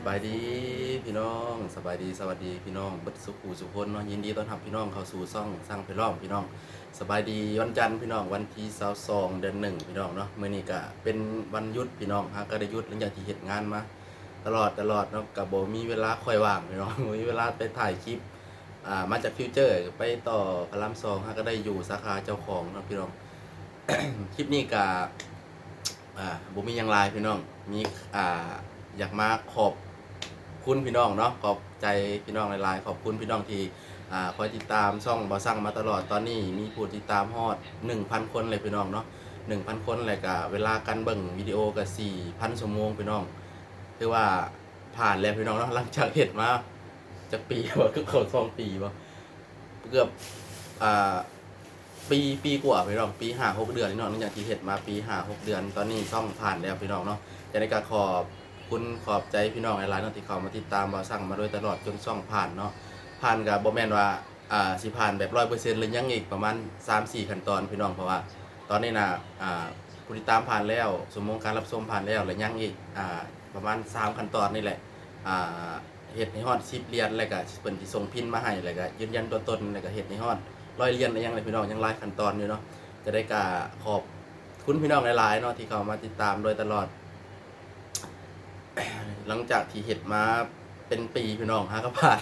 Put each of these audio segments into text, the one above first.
สบายดีพี่น้องสบายดีสวัสดีพี่น้องบัดสุขูสุพนเนาะยินดีต้อนรับพี่น้องเข้าสู่ซ่องสร้างเพล้อมพี่น้อง สบายดีวันจันทร์พี่น้องวันที่22เดือนหนึ่งพี่น้องเนาะมื้อนี้ก็เป็นวันหยุดพี่น้องฮะก็ได้หยุดหลังจากที่เฮ็ดงานมาตลอดตลอดเนาะก็บ่มีเวลาคอยว่างพี่น้องมีเวลาไปถ่ายคลิปอ่ามาจากฟิวเจอร์ไปต่อพระรามสองฮะก็ได้อยู่สาขาเจ้าของเนาะพี่น้องคลิปนี้ก็อ่าโบมียังหลายพี่น้องมีอ่าอยากมาขอบ คุณพี่น้องเนาะขอบใจพี่น้องหลายๆ ขอบคุณพี่น้องที่อ่าคอยติดตามช่องบ่สั่งมาตลอดตอนนี้มีผู้ติดตามฮอด 1,000 คนเลยพี่น้องเนาะ1,000 คนเลยก็เวลาการเบิ่งวิดีโอก็4,000ชั่วโมงพี่น้องคือว่าผ่านแล้วพี่น้องเนาะหลังจากเฮ็ดมาจากปีบ่ก็เข้าสองปีบ่เกือบอ่าปีปีกว่าพี่น้องปีห้าหกเดือนพี่น้องหลังจากที่เห็ดมาปีห้าหกเดือน ตอนนี้ซ่องผ่านแล้วพี่น้องเนาะจะได้การขอบ คุณขอบใจพี่น้องหลายๆเนาะที่เขามาติดตามบอสั่งมาโดยตลอดจนซ่องผ่านเนาะผ่านกับบอแมนว่าอ่าสิผ่านแบบร้อยเปอร์เซ็นต์เลยยังอีกประมาณสามสี่ขั้นตอนพี่น้องเพราะว่า ตอนนี้นะอ่าผู้ติดตามผ่านแล้วสมมงการรับชมผ่านแล้วและยังอีกอ่าประมาณสามขั้นตอนนี่แหละอ่าเห็ดในฮอดชิปเรียนแล้วก็เปิ่นที่ส่งพินมาให้แล้วก็ยืนยันตัวตนแล้วก็เห็ดในฮอดร้อยเรียนอะไรยังไรพี่น้องยังหลายขั้นตอนอยู่เนาะจะได้กราขอบคุณพี่น้องหลายๆเนาะที่เขามาติดตามโดยตลอด หลังจากที่เห็ดมาเป็นปีพี่น้องฮะก็ผ่าน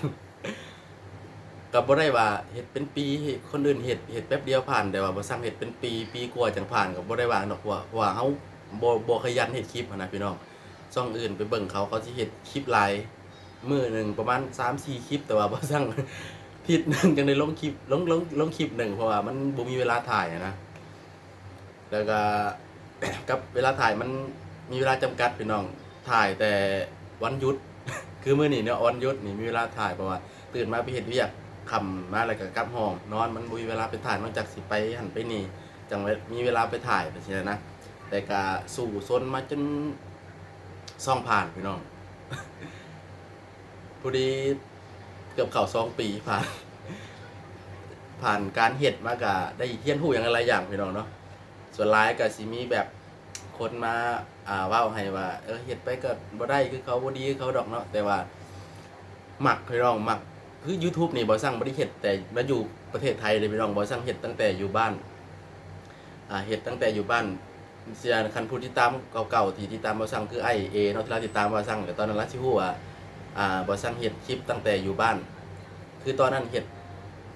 กับบ่ได้ว่าเห็ดเป็นปีคนอื่นเห็ดเห็ดแป๊บเดียวผ่านแต่ว่าบ่สร้างเห็ดเป็นปีปีกว่าจังผ่านกับบ่ได้วางดอกว่าเพราะว่าเฮาบ่บ่ขยันเห็ดคลิปนะพี่น้องช่องอื่นไปเบิ่งเขาเขาสิเห็ดคลิปหลายมื้อหนึงประมาณ3-4คลิป แต่ว่าบ่สร้างผิดหนึ่งจังได้ลงคลิปลงลงลงคลิปหนึ่งเพราะว่ามันบ่มีเวลาถ่ายนะแล้วก็กับเวลาถ่ายมันมีเวลาจำกัดพี่น้อง ถ่ายแต่วันหยุด คือมื้อนี้เนี่ยวันหยุดนี่มีเวลาถ่ายเพราะว่าตื่นมาไปเฮ็ดเวียกคำมาแล้วก็กลับห้อง นอนมันมีเวลาไปถ่ายนอกจากสิไปหันไปนี่จังมีเวลาไปถ่ายไปซี่นะแต่ก็สู่ซนมาจนซ่องผ่านพี่น้องพอดีเกือบเข่าสองปีผ่าน ผ่านการเห็ดมากะได้เที่ยนหูอย่างอะไรอย่างพี่น้องเนาะส่วนร้ายกับสิมีแบบ คนมาอ่าเว่าให้ว่า เออเห็ดไปก็บ่ได้คือเขาบ่ดีคือเขาดอกเนาะแต่ว่าหมักพี่น้องหมักคือ YouTube นี่บ่สั่งบ่ได้เห็ดแต่มาอยู่ประเทศไทยเลยพี่น้องบ่สั่งเห็ดตั้งแต่อยู่บ้านอ่าเห็ดตั้งแต่อยู่บ้านเสียคันผู้ที่ตามเก่าๆที่ที่ตามบ่สั่งคือไอเอเนาะที่เราติดตามบ่สั่งแต่ตอนนั้นละสิฮู้ว่าอ่าบอสั่งเห็ดคลิปตั้งแต่อยู่บ้าน คือตอนนั้นเห็ด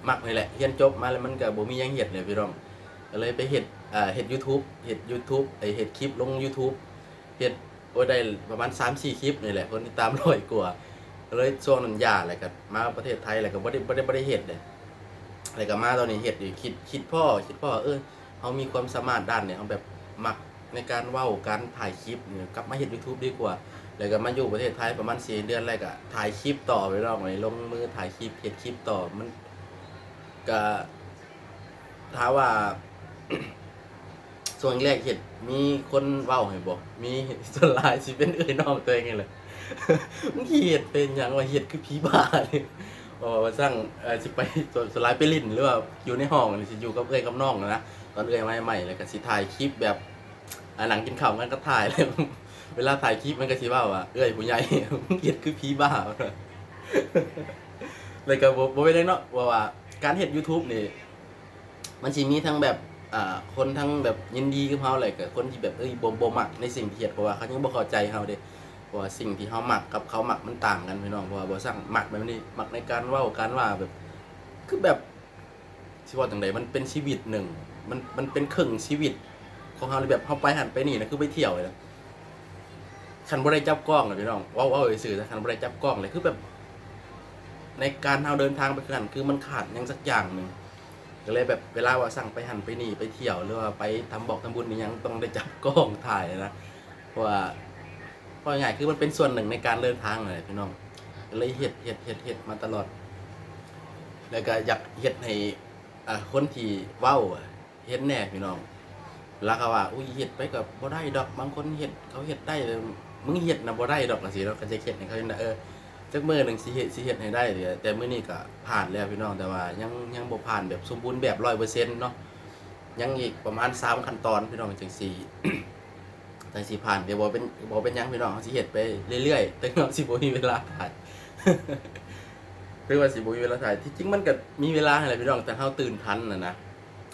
มักเลยแหละเรียนจบมาแล้วมันก็บ่มีหยังเห็ดเลยพี่น้องก็เลยไปเห็ด เห็ด YouTube เห็ด YouTube ไอเห็ดคลิปลง YouTube เห็ดโอ้ได้ประมาณ3-4คลิปนี่แหละคนที่ตามร้อยกว่าเลยช่วงนั้นยาอะไรก็มาประเทศไทยแล้วก็บ่ได้บ่ได้บ่ได้เห็ดเลยแล้วก็มาตอนนี้เห็ดอยู่คิดคิดพ่อคิดพ่อเออเฮามีความสามารถด้านเนี่ยเฮาแบบมักในการเว้าการถ่ายคลิปเนี่ยกลับมาเห็ด YouTube ดีกว่าแล้วก็มาอยู่ประเทศไทยประมาณสี่เดือนแล้วก็ถ่ายคลิปต่อไปรอบไหนลงมือถ่ายคลิปเห็ดคลิปต่อมันก็ถาว่า ส่วนแรกเห็ดมีคนเว้าให้บอก มีส่วนหลายสิเป็นเอ้ยน้องตัวเองเลยมึงเห็ดเป็นอย่างว่าเห็ดคือผีบ้าเลยว่าว่าสร้างเอ่อสิไปสลายไปลิ้นหรือว่าอยู่ในห้องสิอยู่กับเอ้ยกับน้องนะตอนเอ้ยใหม่ๆแล้วก็สิถ่ายคลิปแบบอหนังกินข้าวกันก็ถ่ายเลยเวลาถ่ายคลิปมันก็สิว่าว่าเอ้ยผู้ใหญ่เฮ็ดคือผีบ้าเลยก็บ่บ่เป็นไรเนาะว่าว่าการเฮ็ด YouTube นี่มันสิมีทั้งแบบ อ่าคนทั้งแบบยินดีกับเฮาแหละกับคนที่แบบเอ้ยบ่บ่มักในสิ่งที่เฮ็ดเพราะว่าเขายังบ่เข้าใจเฮาเด้เพราะว่าสิ่งที่เฮามักกับเขามักมันต่างกันพี่น้องเพราะว่าบ่สั่งมักแบบนี้มักในการเว้าการว่าแบบ คือแบบสิว่าจังไดมันเป็นชีวิตหนึ่ง มันมันเป็นครึ่งชีวิต ของเฮาเลยแบบเฮาไปหันไปนี่นะคือไปเที่ยวเลยนะคันบ่ได้จับกล้องเลยพี่น้องเว้าเว้าซื่อๆแต่คันบ่ได้จับกล้องเลยคือแบบ ในการเฮาเดินทางไปคือหันคือมันขาดหยังสักอย่างหนึ่ง ก็เลยแบบเวลาว่าสั่งไปหันไปนี่ไปเที่ยวหรือว่าไปทำบอกทำบุญนี่ยังต้องได้จับกล้องถ่ายนะเพราะว่าเพราะง่ายคือมันเป็นส่วนหนึ่งในการเดินทางเลยพี่น้องก็เลยเฮ็ดเฮ็ดเฮ็ดเฮ็ดมาตลอด แล้วก็อยากเฮ็ดให้คนที่เว้าเฮ็ดแน่พี่น้องแล้วเขาว่าอุ้ยเฮ็ดไปกับบ่ได้ดอกบางคนเฮ็ดเขาเฮ็ดได้เลยมึงเฮ็ดนะบ่ได้ดอกละสิเราก็จะเฮ็ดให้เขาเออ จักมือหนึ่งสิเฮ็ดสิเฮ็ดให้ได้เดียแต่มื้อนี้ก็ผ่านแล้วพี่น้องแต่ว่ายังยังบ่ผ่านแบบสมบูรณ์แบบ100%เนาะยังอีกประมาณ3ขั้นตอนพี่น้องจังซี่แต่สิผ่านเดี๋ยวบ่เป็นบ่เป็นยังพี่น้องสิเฮ็ดไปเรื่อยๆแต่เราสิบ่มีเวลาถ่ายคือว่าสิบ่มีเวลาถ่ายที่จริงมันก็มีเวลาให้แหละพี่น้องแต่เฮาตื่นทันน่ะนะ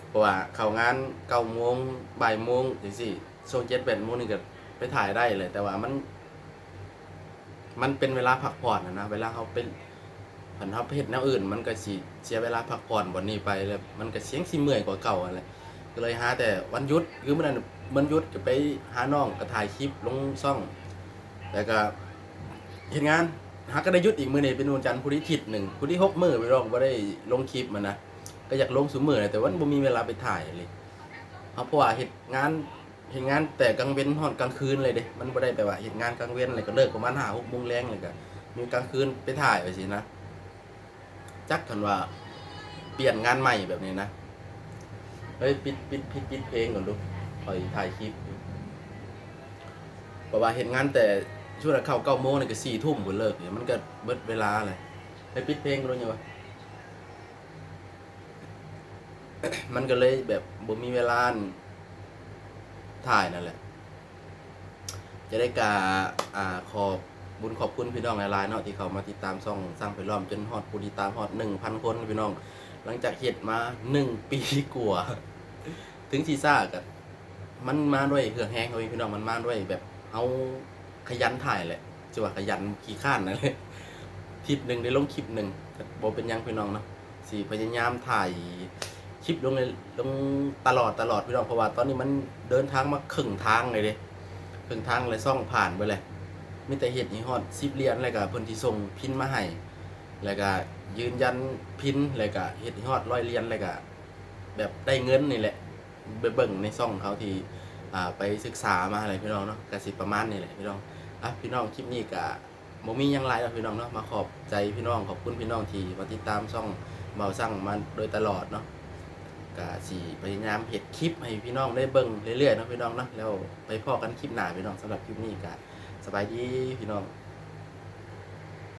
เพราะว่าเข้างาน9โมงบ่ายโมงจังซี่ช่วง7 8โมงนี่ก็ไปถ่ายได้เลยแต่ว่ามัน มันเป็นเวลาพักผ่อนนะนะเวลาเขาเป็นผันเขาเฮ็ดแนวอื่น มันก็สิเสียเวลาพักผ่อนบ่นี้ไปแล้วมันก็เสียงสิเมื่อยกว่าเก่าอะไรก็เลยหาแต่วันหยุดคือมันมันหยุดก็ไปหาน้องก็ถ่ายคลิปลงซ่องแล้วก็เฮ็ดงานหาก็ได้ยุดอีกมือนี้เป็นวันจันทร์พุธิทิศหนึ่งพุธที่หกมือไปรองบ่ได้ลงคลิปมันนะก็อยากลงซุมื้อแต่ว่าบ่มีเวลาไปถ่ายเลยเพราะว่าเฮ็ดงาน เฮ็ดงานแต่กลางเว้นฮอดกลางคืนเลยเด้มันบ่ได้แปลว่าเฮ็ดงานกลางเว้นอะไรก็เลิกประมาณ5 6โมงแรงเลยก็มีกลางคืนไปถ่ายไปสินะจักกันว่า เปลี่ยนงานใหม่แบบนี้นะเฮ้ยปิดปิดปิดปิดเพลงก่อนลูกคอยถ่ายคลิปอยู่เพราะว่าเห็นงานแต่ช่วงเข้าเก้าโมงนี่ก็สี่ทุ่มหมดเลิกเนี่ยมันก็เบิดเวลาเลยไปปิดเพลงกันรู้ยังวะมันก็เลยแบบบ่มีเวลา ถ่ายนั่นแหละ จะได้กาอ่าขอบบุญขอบคุณพี่น้องหลายๆเนาะที่เขามาติดตามช่องสร้างไปล้อมจนฮอดผู้ติดตามฮอดหนึ่งพันคนพี่น้อง หลังจากเฮ็ดมาหนึ่งปีกว่าถึงซีซ่ากันมันมาด้วยเครื่องแห้งเขาเองพี่น้องมันมาด้วยแบบเอาขยันถ่ายแหละจะว่าขยันขี้ข้านนั่นแหละทิปหนึ่งได้ลงคลิปหนึ่งแต่บ่เป็นยังพี่น้องเนาะสี่พยายามถ่าย คลิปลงเลยลงตลอดตลอดพี่น้องเพราะว่าตอนนี้มันเดินทางมาครึ่งทางเลยเด้ครึ่งทางเลยซ่องผ่านไปเลยมีแต่เฮ็ดนี่ฮอด10เหรียญแล้วก็เพิ่นที่ส่งพินมาให้แล้วก็ยืนยันพินแล้วก็เฮ็ดให้ฮอดร้อยเหรียญแล้วก็แบบได้เงินนี่แหละไปเบิ่งในซ่องเขาที่อ่าไปศึกษามาอะไรพี่น้องเนาะกสิประมาณนี้แหละพี่น้องอะพี่น้องคลิปนี้ก็บ่มียังหลายแล้วพี่น้องเนาะมาขอบใจพี่น้องขอบคุณพี่น้องที่มาติดตามช่องเบาสั่งมาโดยตลอดเนาะ ก็สิพยายามเห็ดคลิปให้พี่น้องได้เบิ่งเรื่อยๆเนาะพี่น้องเนาะแล้วไปพอกันคลิปหน้าพี่น้องสำหรับคลิปนี้ก็สบายดีพี่น้อง